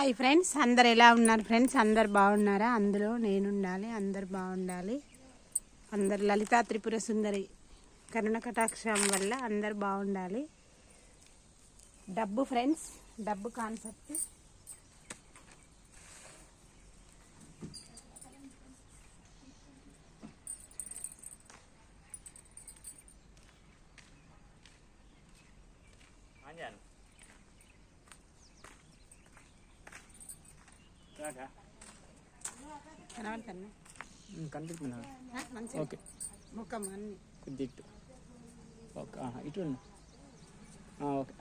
Hi friends అందరు ఎలా ఉన్నారు ఫ్రెండ్స్? అందరు బాగున్నారా? అందులో నేను ఉండాలి అందరు బాగుండాలి. అందరు లలితా త్రిపుర సుందరి కరుణ కటాక్షం వల్ల అందరు బాగుండాలి. డబ్బు ఫ్రెండ్స్ డబ్బు కాన్సెప్ట్. అంజాను ఓకే. ముఖం అన్ని. కొద్ది ఇటు. ఓకే ఇటు ఓకే.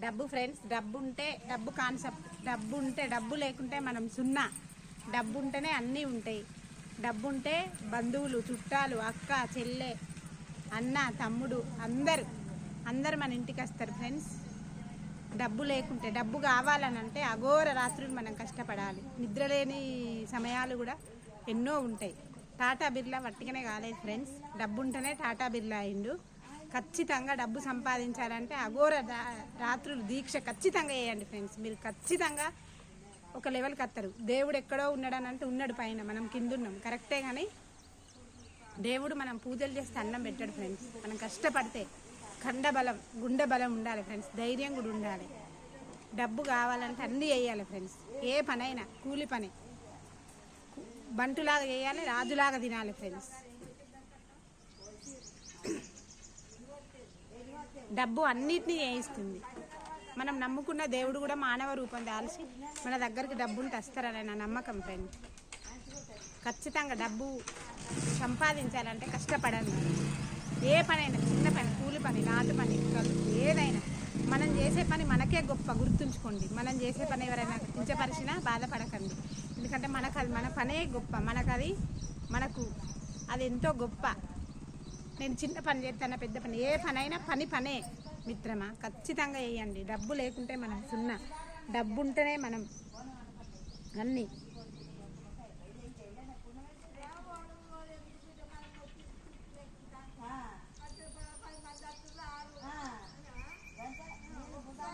డబ్బు ఫ్రెండ్స్ డబ్బు ఉంటే డబ్బు కాన్సెప్ట్. డబ్బు ఉంటే డబ్బు లేకుంటే మనం సున్నా. డబ్బు ఉంటేనే అన్నీ ఉంటాయి. డబ్బు ఉంటే బంధువులు చుట్టాలు అక్క చెల్లె అన్న తమ్ముడు అందరు. అందరు మన ఇంటికి వస్తారు ఫ్రెండ్స్. డబ్బు లేకుంటే డబ్బు కావాలని అంటే అఘోర రాత్రులు మనం కష్టపడాలి. నిద్రలేని సమయాలు కూడా ఎన్నో ఉంటాయి. టాటా బిర్లా వట్టిగానే కాలేదు ఫ్రెండ్స్. డబ్బు ఉంటేనే టాటా బిర్లా అయిండు. ఖచ్చితంగా డబ్బు సంపాదించాలంటే అఘోర రా- రాత్రులు దీక్ష ఖచ్చితంగా వేయండి ఫ్రెండ్స్. మీరు ఖచ్చితంగా ఒక లెవెల్కి వస్తారు దేవుడు ఎక్కడో ఉన్నాడని అంటే ఉన్నాడు పైన మనం కిందున్నాం. కరెక్టే కానీ దేవుడు మనం పూజలు చేస్తే అన్నం పెట్టాడు ఫ్రెండ్స్. మనం కష్టపడితే కండబలం గుండె బలం ఉండాలి ఫ్రెండ్స్ ధైర్యం కూడా ఉండాలి. డబ్బు కావాలంటే అన్నీ వేయాలి ఫ్రెండ్స్ ఏ పనైనా కూలి పని. బంటులాగా వేయాలి రాజులాగా తినాలి ఫ్రెండ్స్ డబ్బు అన్నిటినీ వేయిస్తుంది మనం నమ్ముకున్న దేవుడు కూడా మానవ రూపం దాల్చి మన దగ్గరికి డబ్బు ఉంటే వస్తారని నా నమ్మకం ఫ్రెండ్ ఖచ్చితంగా డబ్బు సంపాదించాలంటే కష్టపడండి. ఏ పనైనా చిన్న పని కూలి పని నాటు పని కలుపు ఏదైనా. మనం చేసే పని మనకే గొప్ప గుర్తుంచుకోండి. మనం చేసే పని ఎవరైనా కించపరిచినా బాధపడకండి. ఎందుకంటే మనకు అది మన పనే గొప్ప. మనకు అది మనకు అది ఎంతో గొప్ప. నేను చిన్న పని చేస్తాను పెద్ద పని? ఏ పనైనా పని పనే మిత్రమా. ఖచ్చితంగా వేయండి డబ్బు లేకుంటే మనం సున్నా. డబ్బు ఉంటేనే మనం అన్నీ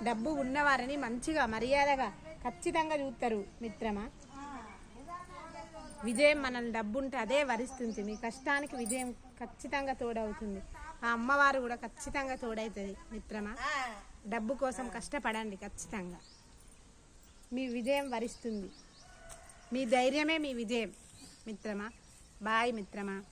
డబ్బు ఉన్నవారిని మంచిగా మర్యాదగా ఖచ్చితంగా చూస్తారు మిత్రమా? విజయం మనల్ని డబ్బు ఉంటే అదే వరిస్తుంది. మీ కష్టానికి విజయం ఖచ్చితంగా తోడవుతుంది. ఆ అమ్మవారు కూడా ఖచ్చితంగా తోడవుతుంది మిత్రమా? డబ్బు కోసం కష్టపడండి ఖచ్చితంగా. మీ విజయం వరిస్తుంది. మీ ధైర్యమే మీ విజయం మిత్రమా? బాయ్ మిత్రమా.